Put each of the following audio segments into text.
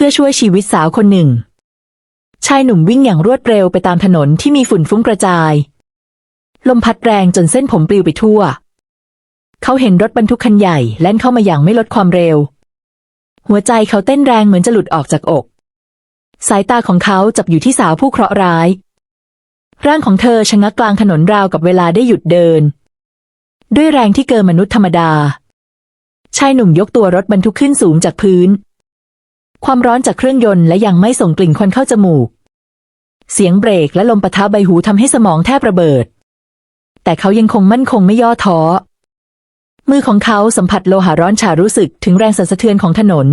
พื่อช่วยชีวิตสาวคนหนึ่ง ชายหนุ่มวิ่งอย่างรวดเร็วไปตามถนนที่มีฝุ่นฟุ้งกระจาย ลมพัดแรงจนเส้นผมปลิวไปทั่ว เขาเห็นรถบรรทุกคันใหญ่แล่นเข้ามาอย่างไม่ลดความเร็ว หัวใจเขาเต้นแรงเหมือนจะหลุดออกจากอก สายตาของเขาจับอยู่ที่สาวผู้เคราะห์ร้าย ร่างของเธอชะงักกลางถนนราวกับเวลาได้หยุดเดิน ด้วยแรงที่เกินมนุษย์ธรรมดาชายหนุ่มยกตัวรถบรรทุกขึ้นสูงจากพื้น ความร้อนจากเครื่องยนต์และยังไม่ส่งกลิ่นควันเข้าจมูก เสียงเบรกและลมปะทะใบหูทำให้สมองแทบระเบิด แต่เขายังคงมั่นคงไม่ย่อท้อ มือของเขาสัมผัสโลหะร้อนฉารู้สึกถึงแรงสั่นสะเทือนของถนน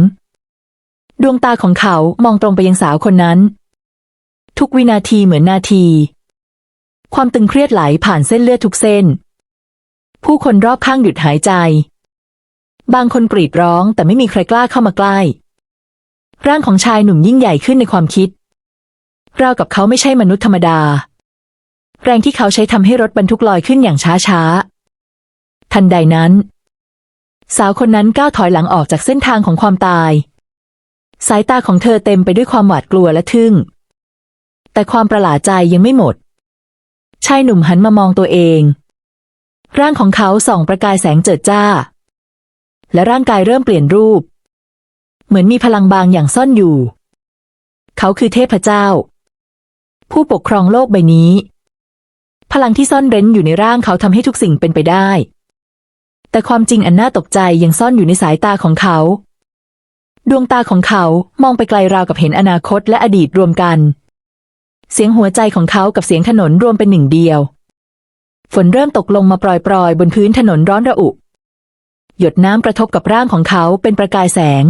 ดวงตาของเขามองตรงไปยังสาวคนนั้น ทุกวินาทีเหมือนนาที ความตึงเครียดไหลผ่านเส้นเลือดทุกเส้น ผู้คนรอบข้างหยุดหายใจ บางคนกรีดร้องแต่ไม่มีใครกล้าเข้ามาใกล้ ร่างของชายหนุ่มยิ่งใหญ่ขึ้นในความคิด ราวกับเขาไม่ใช่มนุษย์ธรรมดา แรงที่เขาใช้ทำให้รถบรรทุกลอยขึ้นอย่างช้าๆทันใดนั้น สาวคนนั้นก้าวถอยหลังออกจากเส้นทางของความตาย สายตาของเธอเต็มไปด้วยความหวาดกลัวและทึ่ง แต่ความประหลาดใจยังไม่หมด ชายหนุ่มหันมามองตัวเอง ร่างของเขาส่องประกายแสงเจิดจ้า และร่างกายเริ่มเปลี่ยนรูป เหมือนมีพลังบางอย่างซ่อนอยู่ เขาคือเทพเจ้า ผู้ปกครองโลกใบนี้ พลังที่ซ่อนเร้นอยู่ในร่างเขาทำให้ทุกสิ่งเป็นไปได้ แต่ความจริงอันน่าตกใจยังซ่อนอยู่ในสายตาของเขา ดวงตาของเขามองไปไกลราวกับเห็นอนาคตและอดีตรวมกัน เสียงหัวใจของเขากับเสียงถนนรวมเป็นหนึ่งเดียว ฝนเริ่มตกลงมาปล่อยๆ บนพื้นถนนร้อนระอุหยดน้ำกระทบกับร่างของเขาเป็นประกายแสง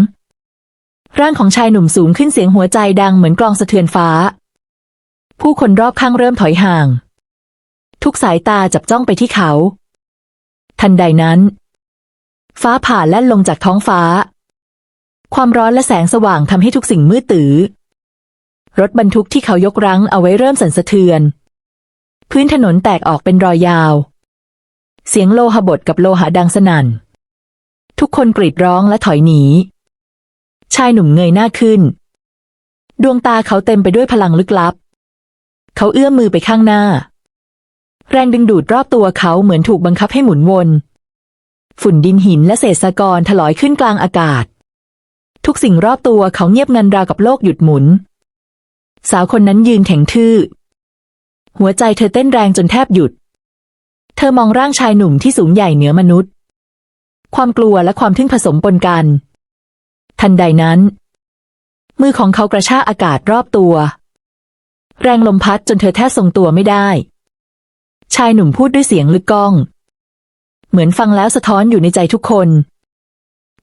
ร่างของชายหนุ่มสูงขึ้นเสียงหัวใจดังเหมือนกลองสะเทือนฟ้า ผู้คนรอบข้างเริ่มถอยห่าง ทุกสายตาจับจ้องไปที่เขา ทันใดนั้น ฟ้าผ่าแล่นลงจากท้องฟ้า ความร้อนและแสงสว่างทำให้ทุกสิ่งมืดตื้อรถบรรทุกที่เขายกรั้งเอาไว้เริ่มสั่นสะเทือน พื้นถนนแตกออกเป็นรอยยาว เสียงโลหะบดกับโลหะดังสนั่น ทุกคนกรีดร้องและถอยหนี ชายหนุ่มเงยหน้าขึ้น ดวงตาเขาเต็มไปด้วยพลังลึกลับ เขาเอื้อมมือไปข้างหน้า แรงดึงดูดรอบตัวเขาเหมือนถูกบังคับให้หมุนวน ฝุ่นดินหินและเศษสะกรถลอยขึ้นกลางอากาศ ทุกสิ่งรอบตัวเขาเงียบงันราวกับโลกหยุดหมุน สาวคนนั้นยืนแข็งทื่อ หัวใจเธอเต้นแรงจนแทบหยุด เธอมองร่างชายหนุ่มที่สูงใหญ่เหนือมนุษย์ ความกลัวและความทึ่งผสมปนกัน ทันใดนั้น มือของเขากระชากอากาศรอบตัว แรงลมพัดจนเธอแทบทรงตัวไม่ได้ ชายหนุ่มพูดด้วยเสียงลึกก้อง เหมือนฟังแล้วสะท้อนอยู่ในใจทุกคน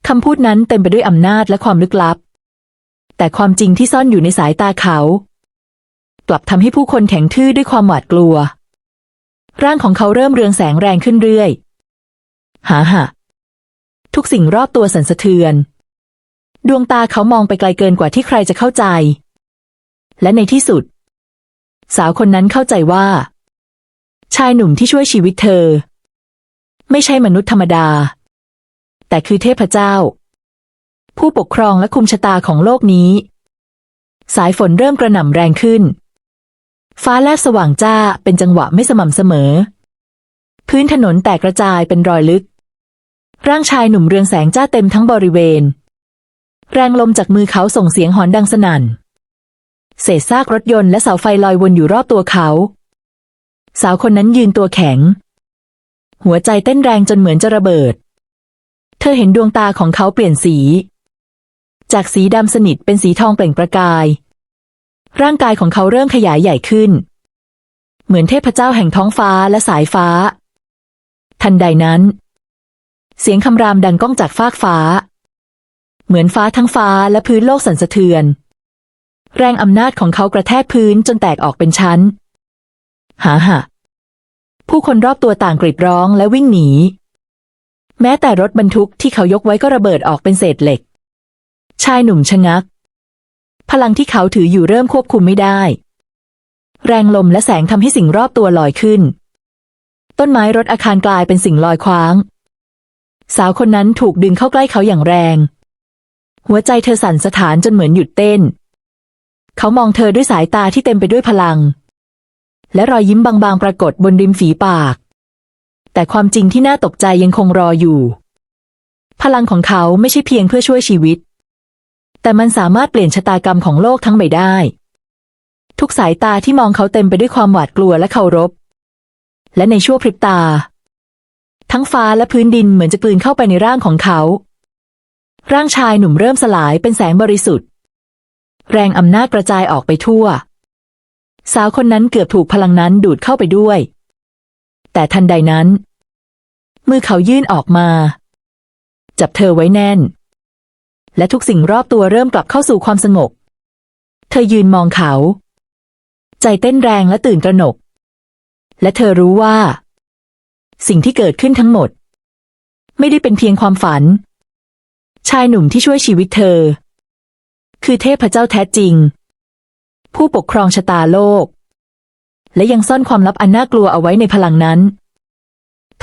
คำพูดนั้นเต็มไปด้วยอำนาจและความลึกลับ แต่ความจริงที่ซ่อนอยู่ในสายตาเขา กลับทำให้ผู้คนแข็งทื่อด้วยความหวาดกลัว ร่างของเขาเริ่มเรืองแสงแรงขึ้นเรื่อย หาหะทุกสิ่งรอบตัวสั่นสะเทือน ดวงตาเขามองไปไกลเกินกว่าที่ใครจะเข้าใจ และในที่สุด สาวคนนั้นเข้าใจว่า ชายหนุ่มที่ช่วยชีวิตเธอ ไม่ใช่มนุษย์ธรรมดา แต่คือเทพเจ้า ผู้ปกครองและคุมชะตาของโลกนี้ สายฝนเริ่มกระหน่ำแรงขึ้น ฟ้าแลบสว่างจ้าเป็นจังหวะไม่สม่ำเสมอ พื้นถนนแตกกระจายเป็นรอยลึก ร่างชายหนุ่มเรืองแสงจ้าเต็มทั้งบริเวณ แรงลมจากมือเขาส่งเสียงหอนดังสนั่น เศษซากรถยนต์และเสาไฟลอยวนอยู่รอบตัวเขา สาวคนนั้นยืนตัวแข็ง หัวใจเต้นแรงจนเหมือนจะระเบิด เธอเห็นดวงตาของเขาเปลี่ยนสี จากสีดำสนิทเป็นสีทองเปล่งประกาย ร่างกายของเขาเริ่มขยายใหญ่ขึ้น เหมือนเทพเจ้าแห่งท้องฟ้าและสายฟ้า ทันใดนั้น เสียงคำรามดังก้องจากฟากฟ้า เหมือนฟ้าทั้งฟ้าและพื้นโลกสั่นสะเทือน แรงอำนาจของเขากระแทกพื้นจนแตกออกเป็นชั้น หาหะผู้คนรอบตัวต่างกรีดร้องและวิ่งหนี แม้แต่รถบรรทุกที่เขายกไว้ก็ระเบิดออกเป็นเศษเหล็ก ชายหนุ่มชะงัก พลังที่เขาถืออยู่เริ่มควบคุมไม่ได้ แรงลมและแสงทำให้สิ่งรอบตัวลอยขึ้น ต้นไม้รถอาคารกลายเป็นสิ่งลอยคว้าง สาวคนนั้นถูกดึงเข้าใกล้เขาอย่างแรง หัวใจเธอสั่นสะท้านจนเหมือนหยุดเต้น เขามองเธอด้วยสายตาที่เต็มไปด้วยพลัง และรอยยิ้มบางๆ ปรากฏบนริมฝีปาก แต่ความจริงที่น่าตกใจยังคงรออยู่ พลังของเขาไม่ใช่เพียงเพื่อช่วยชีวิต แต่มันสามารถเปลี่ยนชะตากรรมของโลกทั้งใบได้ ทุกสายตาที่มองเขาเต็มไปด้วยความหวาดกลัวและเคารพ และในชั่วพริบตา ทั้งฟ้าและพื้นดินเหมือนจะกลืนเข้าไปในร่างของเขา ร่างชายหนุ่มเริ่มสลายเป็นแสงบริสุทธิ์ แรงอำนาจกระจายออกไปทั่ว สาวคนนั้นเกือบถูกพลังนั้นดูดเข้าไปด้วย แต่ทันใดนั้น มือเขายื่นออกมา จับเธอไว้แน่น และทุกสิ่งรอบตัวเริ่มกลับเข้าสู่ความสงบ เธอยืนมองเขา ใจเต้นแรงและตื่นตระหนก และเธอรู้ว่า สิ่งที่เกิดขึ้นทั้งหมด ไม่ได้เป็นเพียงความฝัน ชายหนุ่มที่ช่วยชีวิตเธอ คือเทพเจ้าแท้จริง ผู้ปกครองชะตาโลก และยังซ่อนความลับอันน่ากลัวเอาไว้ในพลังนั้น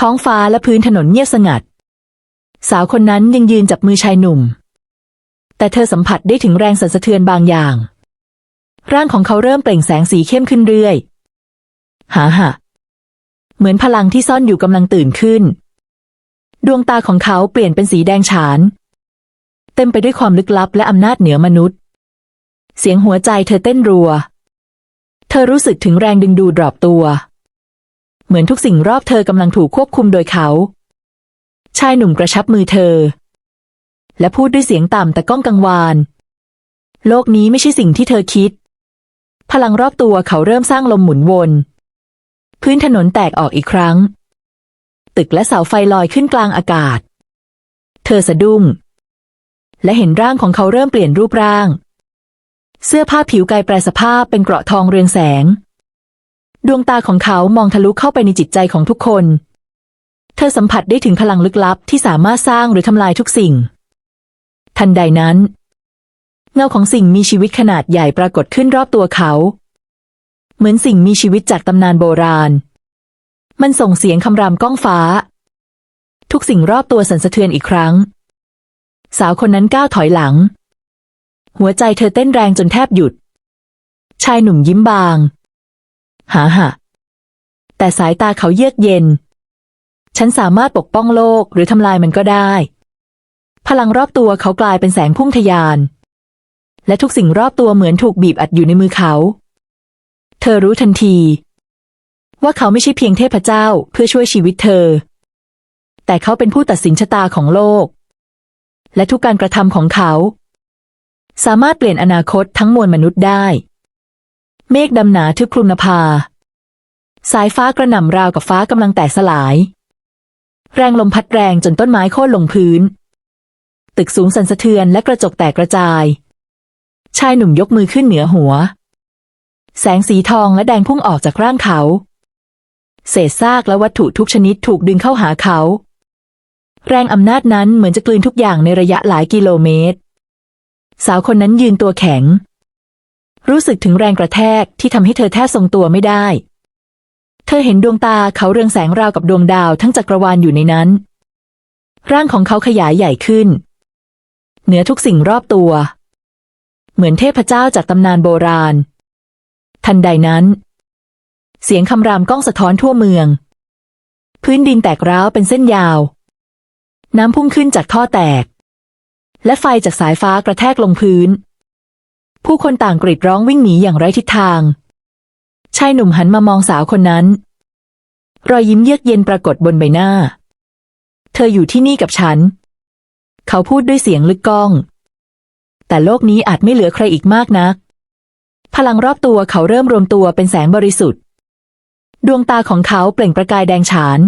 ท้องฟ้าและพื้นถนนเงียบสงัด สาวคนนั้นยังยืนจับมือชายหนุ่ม แต่เธอสัมผัสได้ถึงแรงสั่นสะเทือนบางอย่าง ร่างของเขาเริ่มเปล่งแสงสีเข้มขึ้นเรื่อยหาหะเหมือนพลังที่ซ่อนอยู่กำลังตื่นขึ้น ดวงตาของเขาเปลี่ยนเป็นสีแดงฉาน เต็มไปด้วยความลึกลับและอำนาจเหนือมนุษย์ เสียงหัวใจเธอเต้นรัว เธอรู้สึกถึงแรงดึงดูดรอบตัว เหมือนทุกสิ่งรอบเธอกำลังถูกควบคุมโดยเขา ชายหนุ่มกระชับมือเธอ และพูดด้วยเสียงต่ำแต่ก้องกังวาน โลกนี้ไม่ใช่สิ่งที่เธอคิด พลังรอบตัวเขาเริ่มสร้างลมหมุนวน พื้นถนนแตกออกอีกครั้ง ตึกและเสาไฟลอยขึ้นกลางอากาศ เธอสะดุ้ง และเห็นร่างของเขาเริ่มเปลี่ยนรูปร่าง เสื้อผ้าผิวกายแปรสภาพเป็นเกราะทองเรืองแสง ดวงตาของเขามองทะลุเข้าไปในจิตใจของทุกคน เธอสัมผัสได้ถึงพลังลึกลับที่สามารถสร้างหรือทำลายทุกสิ่ง ทันใดนั้น เงาของสิ่งมีชีวิตขนาดใหญ่ปรากฏขึ้นรอบตัวเขา เหมือนสิ่งมีชีวิตจากตำนานโบราณ มันส่งเสียงคำรามก้องฟ้า ทุกสิ่งรอบตัวสั่นสะเทือนอีกครั้ง สาวคนนั้นก้าวถอยหลัง หัวใจเธอเต้นแรงจนแทบหยุด ชายหนุ่มยิ้มบาง หาหะแต่สายตาเขาเยือกเย็น ฉันสามารถปกป้องโลกหรือทำลายมันก็ได้ พลังรอบตัวเขากลายเป็นแสงพุ่งทะยาน และทุกสิ่งรอบตัวเหมือนถูกบีบอัดอยู่ในมือเขา เธอรู้ทันที ว่าเขาไม่ใช่เพียงเทพเจ้าเพื่อช่วยชีวิตเธอ แต่เขาเป็นผู้ตัดสินชะตาของโลก และทุกการกระทำของเขา สามารถเปลี่ยนอนาคตทั้งมวลมนุษย์ได้ เมฆดำหนาทึบคลุมนภา สายฟ้ากระหน่ำราวกับฟ้ากำลังแตกสลาย แรงลมพัดแรงจนต้นไม้โค่นลงพื้น ตึกสูงสั่นสะเทือนและกระจกแตกกระจาย ชายหนุ่มยกมือขึ้นเหนือหัว แสงสีทองและแดงพุ่งออกจากร่างเขา เศษซากและวัตถุทุกชนิดถูกดึงเข้าหาเขา แรงอำนาจนั้นเหมือนจะกลืนทุกอย่างในระยะหลายกิโลเมตร สาวคนนั้นยืนตัวแข็ง รู้สึกถึงแรงกระแทกที่ทำให้เธอแทบทรงตัวไม่ได้ เธอเห็นดวงตาเขาเรืองแสงราวกับดวงดาวทั้งจักรวาลอยู่ในนั้น ร่างของเขาขยายใหญ่ขึ้น เหนือทุกสิ่งรอบตัว เหมือนเทพเจ้าจากตำนานโบราณ ทันใดนั้น เสียงคำรามก้องสะท้อนทั่วเมือง พื้นดินแตกร้าวเป็นเส้นยาว น้ำพุ่งขึ้นจากท่อแตก และไฟจากสายฟ้ากระแทกลงพื้น ผู้คนต่างกรีดร้องวิ่งหนีอย่างไร้ทิศทาง ชายหนุ่มหันมามองสาวคนนั้น รอยยิ้มเยือกเย็นปรากฏบนใบหน้า เธออยู่ที่นี่กับฉัน เขาพูดด้วยเสียงลึกก้อง แต่โลกนี้อาจไม่เหลือใครอีกมากนัก พลังรอบตัวเขาเริ่มรวมตัวเป็นแสงบริสุทธิ์ ดวงตาของเขาเปล่งประกายแดงฉาน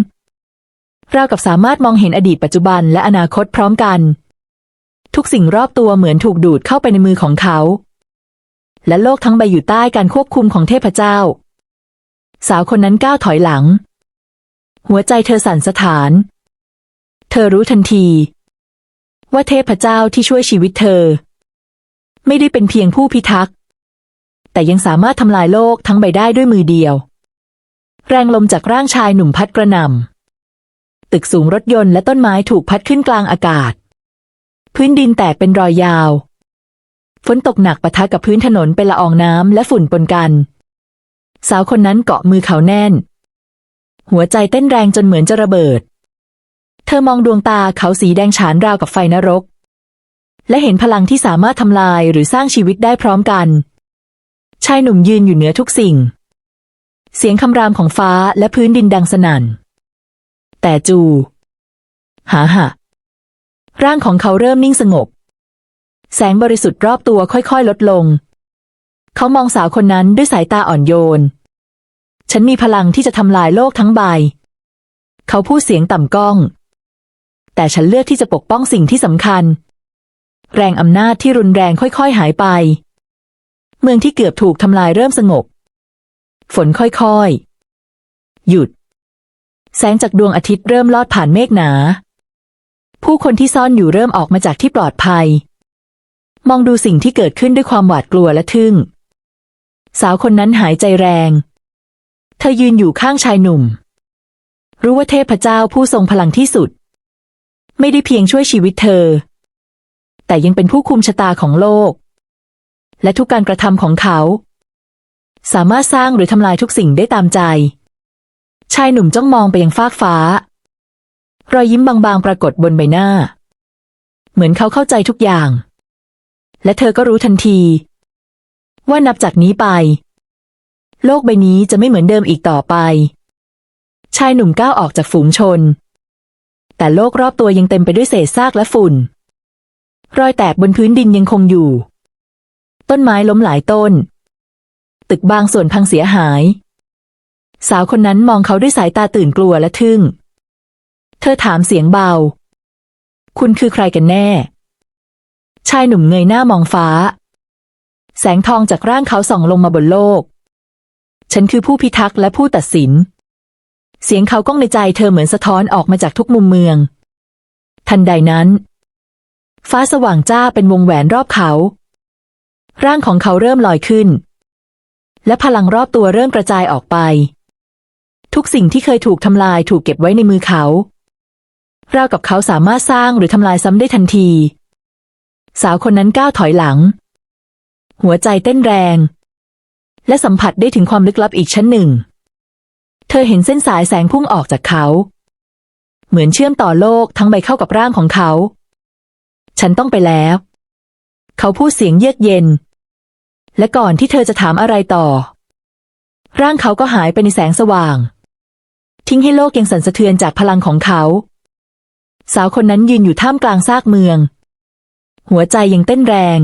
ราวกับสามารถมองเห็นอดีตปัจจุบันและอนาคตพร้อมกัน ทุกสิ่งรอบตัวเหมือนถูกดูดเข้าไปในมือของเขา และโลกทั้งใบอยู่ใต้การควบคุมของเทพเจ้า สาวคนนั้นก้าวถอยหลัง หัวใจเธอสั่นสะท้าน เธอรู้ทันที ว่าเทพเจ้าที่ช่วยชีวิตเธอ ไม่ได้เป็นเพียงผู้พิทักษ์แต่ยังสามารถทำลายโลกทั้งใบได้ด้วยมือเดียว แรงลมจากร่างชายหนุ่มพัดกระหน่ำ ตึกสูงรถยนต์และต้นไม้ถูกพัดขึ้นกลางอากาศ พื้นดินแตกเป็นรอยยาว ฝนตกหนักปะทะกับพื้นถนนเป็นละอองน้ำและฝุ่นปนกัน สาวคนนั้นเกาะมือเขาแน่น หัวใจเต้นแรงจนเหมือนจะระเบิด เธอมองดวงตาเขาสีแดงฉานราวกับไฟนรก และเห็นพลังที่สามารถทำลายหรือสร้างชีวิตได้พร้อมกัน ชายหนุ่มยืนอยู่เหนือทุกสิ่ง เสียงคำรามของฟ้าและพื้นดินดังสนั่น แต่จูหาหะร่างของเขาเริ่มนิ่งสงบ แสงบริสุทธิ์รอบตัวค่อยๆ ลดลง เขามองสาวคนนั้นด้วยสายตาอ่อนโยน ฉันมีพลังที่จะทำลายโลกทั้งใบ เขาพูดเสียงต่ำก้อง แต่ฉันเลือกที่จะปกป้องสิ่งที่สำคัญ แรงอำนาจที่รุนแรงค่อยๆ หายไป เมืองที่เกือบถูกทำลายเริ่มสงบ ฝนค่อยๆ หยุด แสงจากดวงอาทิตย์เริ่มลอดผ่านเมฆหนา ผู้คนที่ซ่อนอยู่เริ่มออกมาจากที่ปลอดภัย มองดูสิ่งที่เกิดขึ้นด้วยความหวาดกลัวและทึ่ง สาวคนนั้นหายใจแรง เธอยืนอยู่ข้างชายหนุ่ม รู้ว่าเทพเจ้าผู้ทรงพลังที่สุด ไม่ได้เพียงช่วยชีวิตเธอ แต่ยังเป็นผู้คุมชะตาของโลก และทุกการกระทำของเขา สามารถสร้างหรือทำลายทุกสิ่งได้ตามใจ ชายหนุ่มจ้องมองไปยังฟากฟ้า รอยยิ้มบางๆ ปรากฏบนใบหน้า เหมือนเขาเข้าใจทุกอย่าง และเธอก็รู้ทันที ว่านับจากนี้ไป โลกใบนี้จะไม่เหมือนเดิมอีกต่อไป ชายหนุ่มก้าวออกจากฝูงชน แต่โลกรอบตัวยังเต็มไปด้วยเศษซากและฝุ่น รอยแตกบนพื้นดินยังคงอยู่ ต้นไม้ล้มหลายต้น ตึกบางส่วนพังเสียหาย สาวคนนั้นมองเขาด้วยสายตาตื่นกลัวและทึ่ง เธอถามเสียงเบา คุณคือใครกันแน่ ชายหนุ่มเงยหน้ามองฟ้า แสงทองจากร่างเขาส่องลงมาบนโลก ฉันคือผู้พิทักษ์และผู้ตัดสิน เสียงเขาก้องในใจเธอเหมือนสะท้อนออกมาจากทุกมุมเมือง ทันใดนั้น ฟ้าสว่างจ้าเป็นวงแหวนรอบเขา ร่างของเขาเริ่มลอยขึ้นและพลังรอบตัวเริ่มกระจายออกไป ทุกสิ่งที่เคยถูกทำลายถูกเก็บไว้ในมือเขาราวกับเขาสามารถสร้างหรือทำลายซ้ำได้ทันที สาวคนนั้นก้าวถอยหลัง หัวใจเต้นแรง และสัมผัสได้ถึงความลึกลับอีกชั้นหนึ่ง เธอเห็นเส้นสายแสงพุ่งออกจากเขา เหมือนเชื่อมต่อโลกทั้งใบเข้ากับร่างของเขา ฉันต้องไปแล้ว เขาพูดเสียงเยือกเย็น และก่อนที่เธอจะถามอะไรต่อ ร่างเขาก็หายไปในแสงสว่าง ทิ้งให้โลกยังสั่นสะเทือนจากพลังของเขา สาวคนนั้นยืนอยู่ท่ามกลางซากเมือง หัวใจยังเต้นแรง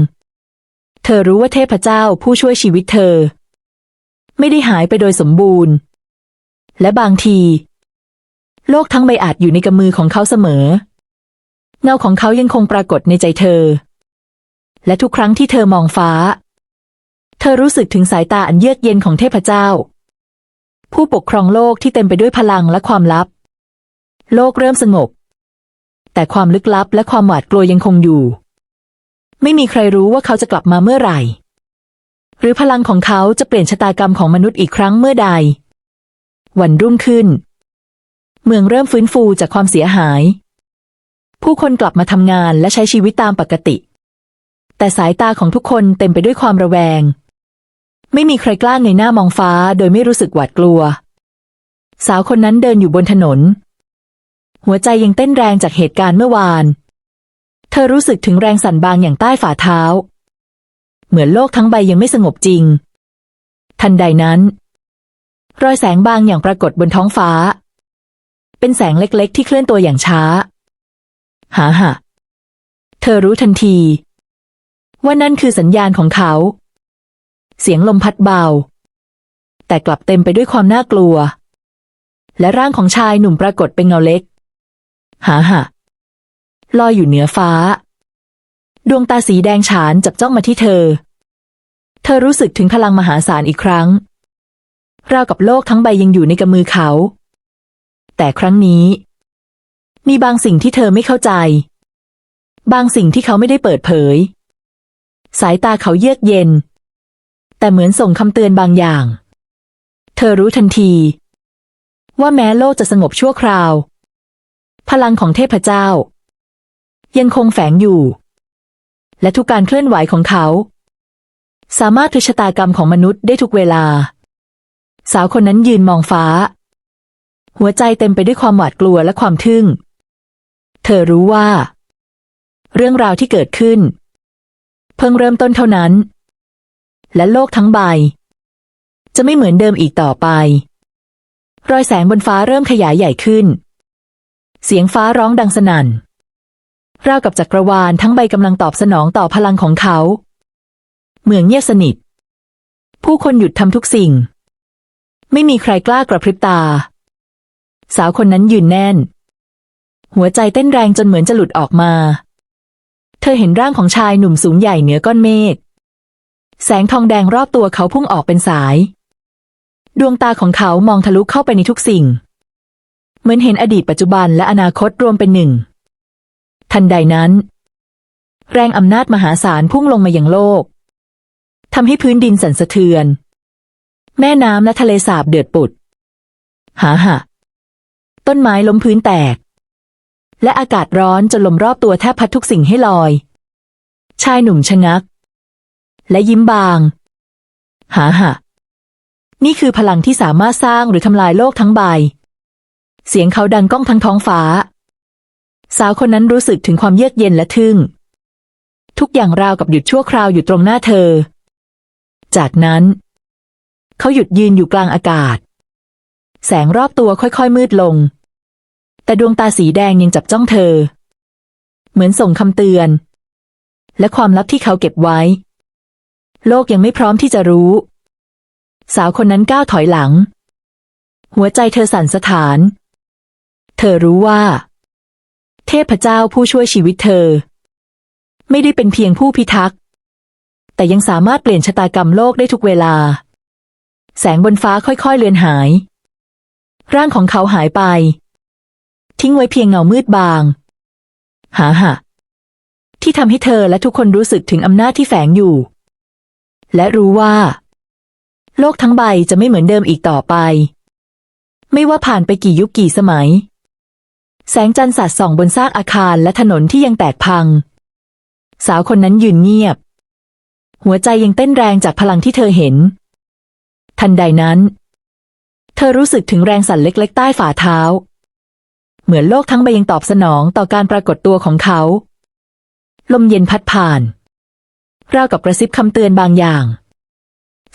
เธอรู้ว่าเทพเจ้าผู้ช่วยชีวิตเธอ ไม่ได้หายไปโดยสมบูรณ์ และบางที โลกทั้งใบอาจอยู่ในกำมือของเขาเสมอ เงาของเขายังคงปรากฏในใจเธอ และทุกครั้งที่เธอมองฟ้า เธอรู้สึกถึงสายตาอันเยือกเย็นของเทพเจ้า ผู้ปกครองโลกที่เต็มไปด้วยพลังและความลับ โลกเริ่มสงบ แต่ความลึกลับและความหวาดกลัวยังคงอยู่ ไม่มีใครรู้ว่าเขาจะกลับมาเมื่อไหร่ หรือพลังของเขาจะเปลี่ยนชะตากรรมของมนุษย์อีกครั้งเมื่อใด วันรุ่งขึ้น เมืองเริ่มฟื้นฟูจากความเสียหาย ผู้คนกลับมาทำงานและใช้ชีวิตตามปกติ แต่สายตาของทุกคนเต็มไปด้วยความระแวง ไม่มีใครกล้าเงยหน้ามองฟ้าโดยไม่รู้สึกหวาดกลัว สาวคนนั้นเดินอยู่บนถนน หัวใจยังเต้นแรงจากเหตุการณ์เมื่อวาน เธอรู้สึกถึงแรงสั่นบางอย่างใต้ฝ่าเท้า เหมือนโลกทั้งใบยังไม่สงบจริง ทันใดนั้น รอยแสงบางอย่างปรากฏบนท้องฟ้า เป็นแสงเล็กๆ ที่เคลื่อนตัวอย่างช้า หาหะเธอรู้ทันที ว่านั่นคือสัญญาณของเขา เสียงลมพัดเบา แต่กลับเต็มไปด้วยความน่ากลัว และร่างของชายหนุ่มปรากฏเป็นเงาเล็ก หาหะลอยอยู่เหนือฟ้า ดวงตาสีแดงฉานจับจ้องมาที่เธอ เธอรู้สึกถึงพลังมหาศาลอีกครั้ง ราวกับโลกทั้งใบยังอยู่ในกำมือเขา แต่ครั้งนี้ มีบางสิ่งที่เธอไม่เข้าใจ บางสิ่งที่เขาไม่ได้เปิดเผย สายตาเขาเยือกเย็น แต่เหมือนส่งคำเตือนบางอย่าง เธอรู้ทันที ว่าแม้โลกจะสงบชั่วคราว พลังของเทพเจ้า ยังคงแฝงอยู่ และทุกการเคลื่อนไหวของเขา สามารถพลิกชะตากรรมของมนุษย์ได้ทุกเวลา สาวคนนั้นยืนมองฟ้า หัวใจเต็มไปด้วยความหวาดกลัวและความทึ่ง เธอรู้ว่า เรื่องราวที่เกิดขึ้น เพิ่งเริ่มต้นเท่านั้น และโลกทั้งใบ จะไม่เหมือนเดิมอีกต่อไป รอยแสงบนฟ้าเริ่มขยายใหญ่ขึ้น เสียงฟ้าร้องดังสนั่นราวกับจักรวาลทั้งใบกำลังตอบสนองต่อพลังของเขา เมืองเงียบสนิท ผู้คนหยุดทำทุกสิ่ง ไม่มีใครกล้ากระพริบตา สาวคนนั้นยืนแน่น หัวใจเต้นแรงจนเหมือนจะหลุดออกมา เธอเห็นร่างของชายหนุ่มสูงใหญ่เหนือก้อนเมฆ แสงทองแดงรอบตัวเขาพุ่งออกเป็นสาย ดวงตาของเขามองทะลุเข้าไปในทุกสิ่ง เหมือนเห็นอดีตปัจจุบันและอนาคตรวมเป็นหนึ่ง ทันใดนั้น แรงอำนาจมหาศาลพุ่งลงมาอย่างโลกทำให้พื้นดินสั่นสะเทือน แม่น้ำและทะเลสาบเดือดปุด หาหะ ต้นไม้ล้มพื้นแตก และอากาศร้อนจนลมรอบตัวแทบพัดทุกสิ่งให้ลอย ชายหนุ่มชะงัก และยิ้มบาง หาหะนี่คือพลังที่สามารถสร้างหรือทำลายโลกทั้งใบ เสียงเขาดังก้องทั้งท้องฟ้า สาวคนนั้นรู้สึกถึงความเยือกเย็นและทึ่ง ทุกอย่างราวกับหยุดชั่วคราวอยู่ตรงหน้าเธอ จากนั้น เขาหยุดยืนอยู่กลางอากาศ แสงรอบตัวค่อยๆมืดลง แต่ดวงตาสีแดงยังจับจ้องเธอ เหมือนส่งคำเตือน และความลับที่เขาเก็บไว้ โลกยังไม่พร้อมที่จะรู้ สาวคนนั้นก้าวถอยหลัง หัวใจเธอสั่นสะท้าน เธอรู้ว่า เทพเจ้าผู้ช่วยชีวิตเธอ ไม่ได้เป็นเพียงผู้พิทักษ์ แต่ยังสามารถเปลี่ยนชะตากรรมโลกได้ทุกเวลา แสงบนฟ้าค่อยๆเลือนหาย ร่างของเขาหายไป ทิ้งไว้เพียงเงามืดบาง หาหะที่ทำให้เธอและทุกคนรู้สึกถึงอำนาจที่แฝงอยู่ และรู้ว่า โลกทั้งใบจะไม่เหมือนเดิมอีกต่อไป ไม่ว่าผ่านไปกี่ยุคกี่สมัย แสงจันทร์สาดส่องบนซากอาคารและถนนที่ยังแตกพัง สาวคนนั้นยืนเงียบ หัวใจยังเต้นแรงจากพลังที่เธอเห็น ทันใดนั้น เธอรู้สึกถึงแรงสั่นเล็ก ๆ ใต้ฝ่าเท้า เหมือนโลกทั้งใบยังตอบสนองต่อการปรากฏตัวของเขา ลมเย็นพัดผ่าน ราวกับกระซิบคำเตือนบางอย่าง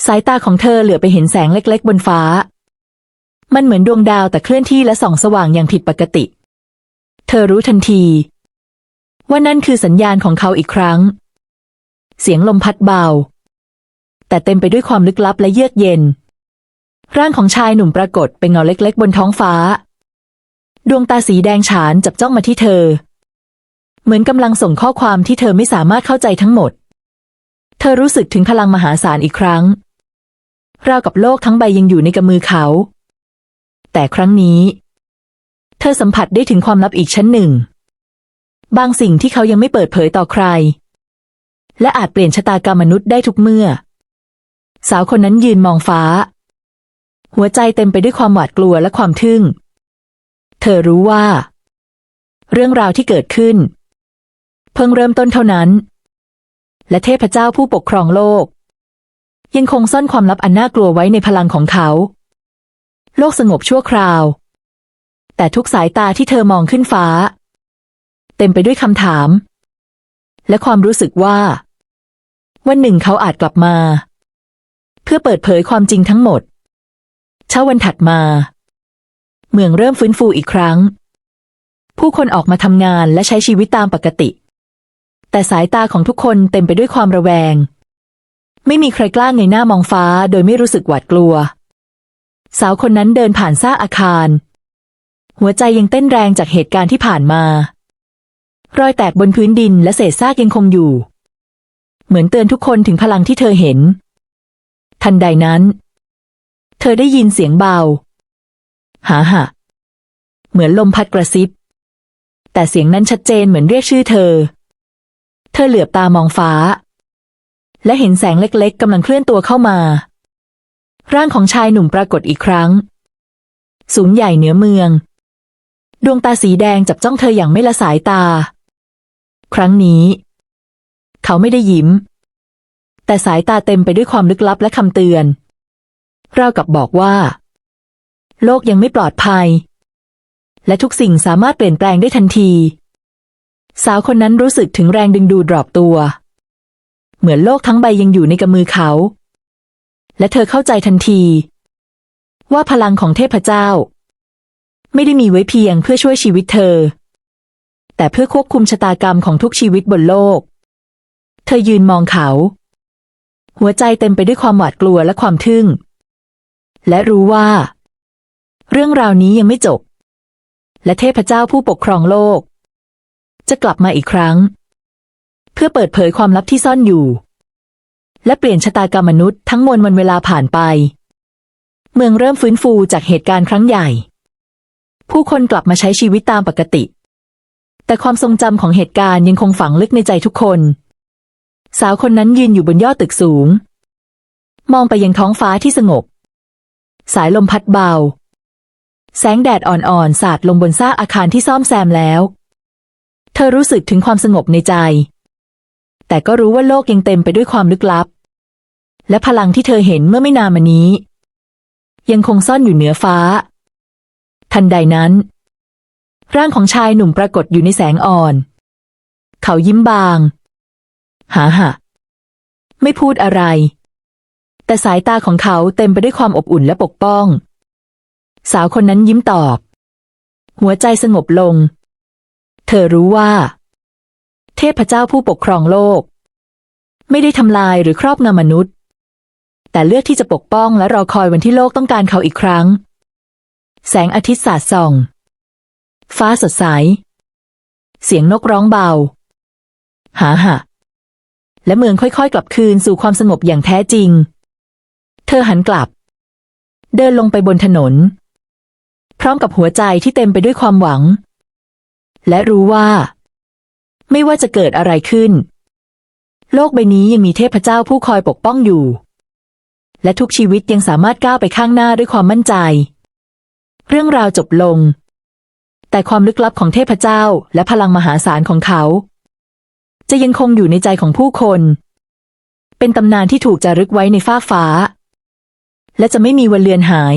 สายตาของเธอเหลือไปเห็นแสงเล็ก ๆ บนฟ้า มันเหมือนดวงดาวแต่เคลื่อนที่และส่องสว่างอย่างผิดปกติ เธอรู้ทันที ว่านั่นคือสัญญาณของเขาอีกครั้ง เสียงลมพัดเบา แต่เต็มไปด้วยความลึกลับและเยือกเย็น ร่างของชายหนุ่มปรากฏเป็นเงาเล็ก ๆ บนท้องฟ้า ดวงตาสีแดงฉานจับจ้องมาที่เธอ เหมือนกำลังส่งข้อความที่เธอไม่สามารถเข้าใจทั้งหมด เธอรู้สึกถึงพลังมหาศาลอีกครั้ง ราวกับโลกทั้งใบยังอยู่ในกำมือเขา แต่ครั้งนี้ เธอสัมผัสได้ถึงความลับอีกชั้นหนึ่ง บางสิ่งที่เขายังไม่เปิดเผยต่อใคร และอาจเปลี่ยนชะตากรรมมนุษย์ได้ทุกเมื่อ สาวคนนั้นยืนมองฟ้า หัวใจเต็มไปด้วยความหวาดกลัวและความทึ่ง เธอรู้ว่า เรื่องราวที่เกิดขึ้น เพิ่งเริ่มต้นเท่านั้น และเทพเจ้าผู้ปกครองโลก ยังคงซ่อนความลับอันน่ากลัวไว้ในพลังของเขา โลกสงบชั่วคราว แต่ทุกสายตาที่เธอมองขึ้นฟ้า เต็มไปด้วยคำถาม และความรู้สึกว่า วันหนึ่งเขาอาจกลับมา เพื่อเปิดเผยความจริงทั้งหมด เช้าวันถัดมา เมืองเริ่มฟื้นฟูอีกครั้ง ผู้คนออกมาทำงานและใช้ชีวิตตามปกติ แต่สายตาของทุกคนเต็มไปด้วยความระแวง ไม่มีใครกล้าเงยหน้ามองฟ้าโดยไม่รู้สึกหวาดกลัว สาวคนนั้นเดินผ่านซากอาคาร หัวใจยังเต้นแรงจากเหตุการณ์ที่ผ่านมา รอยแตกบนพื้นดินและเศษซากยังคงอยู่ เหมือนเตือนทุกคนถึงพลังที่เธอเห็น ทันใดนั้น เธอได้ยินเสียงเบาหาหะเหมือนลมพัดกระซิบ แต่เสียงนั้นชัดเจนเหมือนเรียกชื่อเธอ เธอเหลือบตามองฟ้า และเห็นแสงเล็กๆกำลังเคลื่อนตัวเข้ามา ร่างของชายหนุ่มปรากฏอีกครั้ง สูงใหญ่เหนือเมือง ดวงตาสีแดงจับจ้องเธออย่างไม่ละสายตา ครั้งนี้ เขาไม่ได้ยิ้ม แต่สายตาเต็มไปด้วยความลึกลับและคำเตือนราวกับบอกว่า โลกยังไม่ปลอดภัย และทุกสิ่งสามารถเปลี่ยนแปลงได้ทันที สาวคนนั้นรู้สึกถึงแรงดึงดูดรอบตัว เหมือนโลกทั้งใบยังอยู่ในกำมือเขา และเธอเข้าใจทันที ว่าพลังของเทพเจ้า ไม่ได้มีไว้เพียงเพื่อช่วยชีวิตเธอ แต่เพื่อควบคุมชะตากรรมของทุกชีวิตบนโลก เธอยืนมองเขา หัวใจเต็มไปด้วยความหวาดกลัวและความทึ่ง และรู้ว่า เรื่องราวนี้ยังไม่จบ และเทพเจ้าผู้ปกครองโลก จะกลับมาอีกครั้ง เพื่อเปิดเผยความลับที่ซ่อนอยู่ และเปลี่ยนชะตากรรมมนุษย์ทั้งมวลวันเวลาผ่านไป เมืองเริ่มฟื้นฟูจากเหตุการณ์ครั้งใหญ่ ผู้คนกลับมาใช้ชีวิตตามปกติ แต่ความทรงจำของเหตุการณ์ยังคงฝังลึกในใจทุกคน สาวคนนั้นยืนอยู่บนยอดตึกสูง มองไปยังท้องฟ้าที่สงบ สายลมพัดเบาแสงแดดอ่อนๆ สาดลงบนซากอาคารที่ซ่อมแซมแล้ว เธอรู้สึกถึงความสงบในใจ แต่ก็รู้ว่าโลกยังเต็มไปด้วยความลึกลับ และพลังที่เธอเห็นเมื่อไม่นานมานี้ ยังคงซ่อนอยู่เหนือฟ้า ทันใดนั้น ร่างของชายหนุ่มปรากฏอยู่ในแสงอ่อน เขายิ้มบาง หาหะไม่พูดอะไร แต่สายตาของเขาเต็มไปด้วยความอบอุ่นและปกป้อง สาวคนนั้นยิ้มตอบ หัวใจสงบลง เธอรู้ว่า เทพเจ้าผู้ปกครองโลก ไม่ได้ทำลายหรือครอบงำมนุษย์ แต่เลือกที่จะปกป้องและรอคอยวันที่โลกต้องการเขาอีกครั้ง แสงอาทิตย์สาดส่อง ฟ้าสดใส เสียงนกร้องเบา หาหะและเมืองค่อยๆ กลับคืนสู่ความสงบอย่างแท้จริง เธอหันกลับ เดินลงไปบนถนน พร้อมกับหัวใจที่เต็มไปด้วยความหวัง และรู้ว่า ไม่ว่าจะเกิดอะไรขึ้น โลกใบนี้ยังมีเทพเจ้าผู้คอยปกป้องอยู่ และทุกชีวิตยังสามารถก้าวไปข้างหน้าด้วยความมั่นใจ เรื่องราวจบลง แต่ความลึกลับของเทพเจ้าและพลังมหาศาลของเขา จะยังคงอยู่ในใจของผู้คน เป็นตำนานที่ถูกจารึกไว้ในฟ้าฟ้า และจะไม่มีวันเลือนหาย